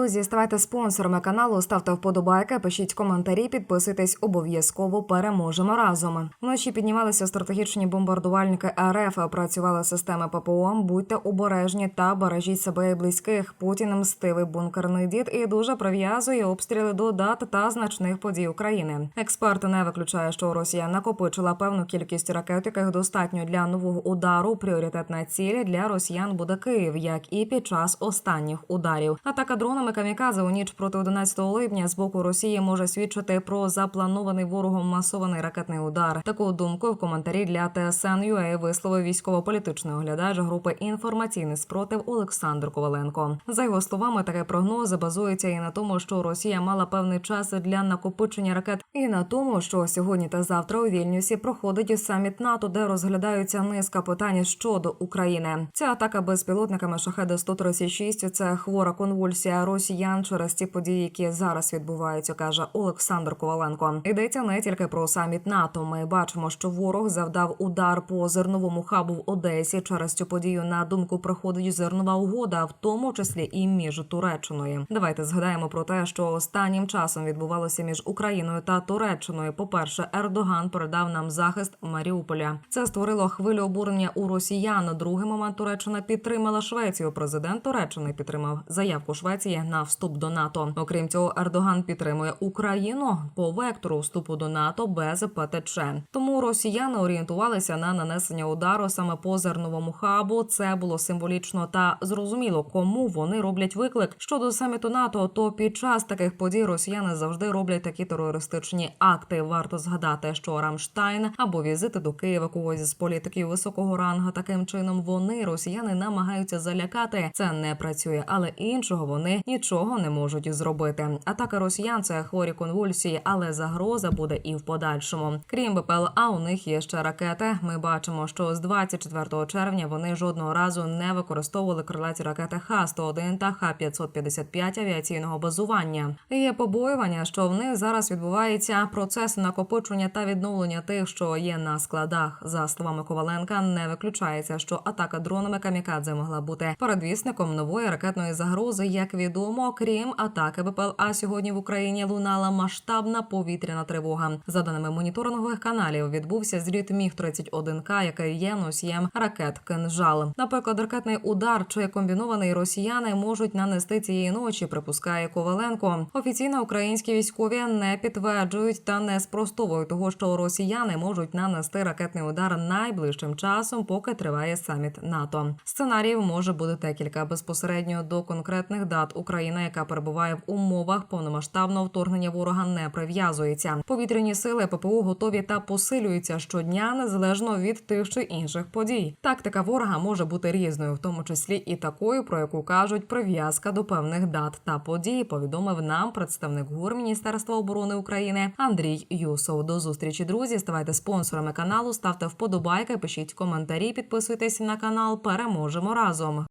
Друзі, ставайте спонсорами каналу, ставте вподобайки, пишіть коментарі, підписуйтесь обов'язково. Переможемо разом. Вночі піднімалися стратегічні бомбардувальники РФ. Працювали системи ППО. Будьте обережні та бережіть себе і близьких. Путін мстивий бункерний дід і дуже прив'язує обстріли до дат та значних подій України. Експерт не виключає, що Росія накопичила певну кількість ракет, яких достатньо для нового удару. Пріоритетна ціль для росіян буде Київ, як і під час останніх ударів. Атака дронами камікадзе у ніч проти 11 липня з боку Росії може свідчити про запланований ворогом масований ракетний удар. Таку думку в коментарі для ТСН.UA висловив військово-політичний оглядач групи інформаційний спротив Олександр Коваленко. За його словами, таке прогноз базується і на тому, що Росія мала певний час для накопичення ракет, і на тому, що сьогодні та завтра у Вільнюсі проходить саміт НАТО, де розглядаються низка питань щодо України. Ця атака безпілотниками шахеда 136 – це хвора конвульсія росіян через ті події, які зараз відбуваються, каже Олександр Коваленко. Йдеться не тільки про саміт НАТО. Ми бачимо, що ворог завдав удар по зерновому хабу в Одесі. Через цю подію на думку приходить зернова угода, в тому числі і між Туреччиною. Давайте згадаємо про те, що останнім часом відбувалося між Україною та Туреччиною. По перше, Ердоган передав нам захист Маріуполя. Це створило хвилю обурення у росіян. Другий момент Туреччина підтримала Швецію. Президент Туреччини підтримав заявку Швеції на вступ до НАТО. Окрім цього, Ердоган підтримує Україну по вектору вступу до НАТО без ПТЧ. Тому росіяни орієнтувалися на нанесення удару саме по зерновому хабу. Це було символічно та зрозуміло, кому вони роблять виклик щодо саміту НАТО. То під час таких подій росіяни завжди роблять такі терористичні акти. Варто згадати, що Рамштайн або візити до Києва когось з політиків високого рангу. Таким чином вони росіяни намагаються залякати. Це не працює, але іншого вони нічого не можуть зробити. Атака росіян це хворі конвульсії, але загроза буде і в подальшому. Крім БПЛА, у них є ще ракети. Ми бачимо, що з 24 червня вони жодного разу не використовували крилаті ракети Х-101 та Х-555 авіаційного базування. Є побоювання, що в них зараз відбувається процес накопичення та відновлення тих, що є на складах. За словами Коваленка, не виключається, що атака дронами камікадзе могла бути передвісником нової ракетної загрози. Як відомо, крім атаки БПЛА сьогодні в Україні лунала масштабна повітряна тривога. За даними моніторингових каналів, відбувся зліт міг 31 к який є носієм ракет кинжал. Наприклад, ракетний удар чи комбінований росіяни можуть нанести цієї ночі. Припускає Коваленко. Офіційно українські військові не підтверджують та не спростовують того, що росіяни можуть нанести ракетний удар найближчим часом, поки триває саміт НАТО. Сценаріїв може бути декілька безпосередньо до конкретних дат. Україна, яка перебуває в умовах повномасштабного вторгнення ворога, не прив'язується. Повітряні сили ППО готові та посилюються щодня незалежно від тих чи інших подій. Тактика ворога може бути різною, в тому числі і такою, про яку кажуть прив'язка до певних дат та подій. Повідомив нам представник ГУР Міністерства оборони України Андрій Юсов. До зустрічі, друзі. Ставайте спонсорами каналу, ставте вподобайки, пишіть коментарі, підписуйтесь на канал. Переможемо разом.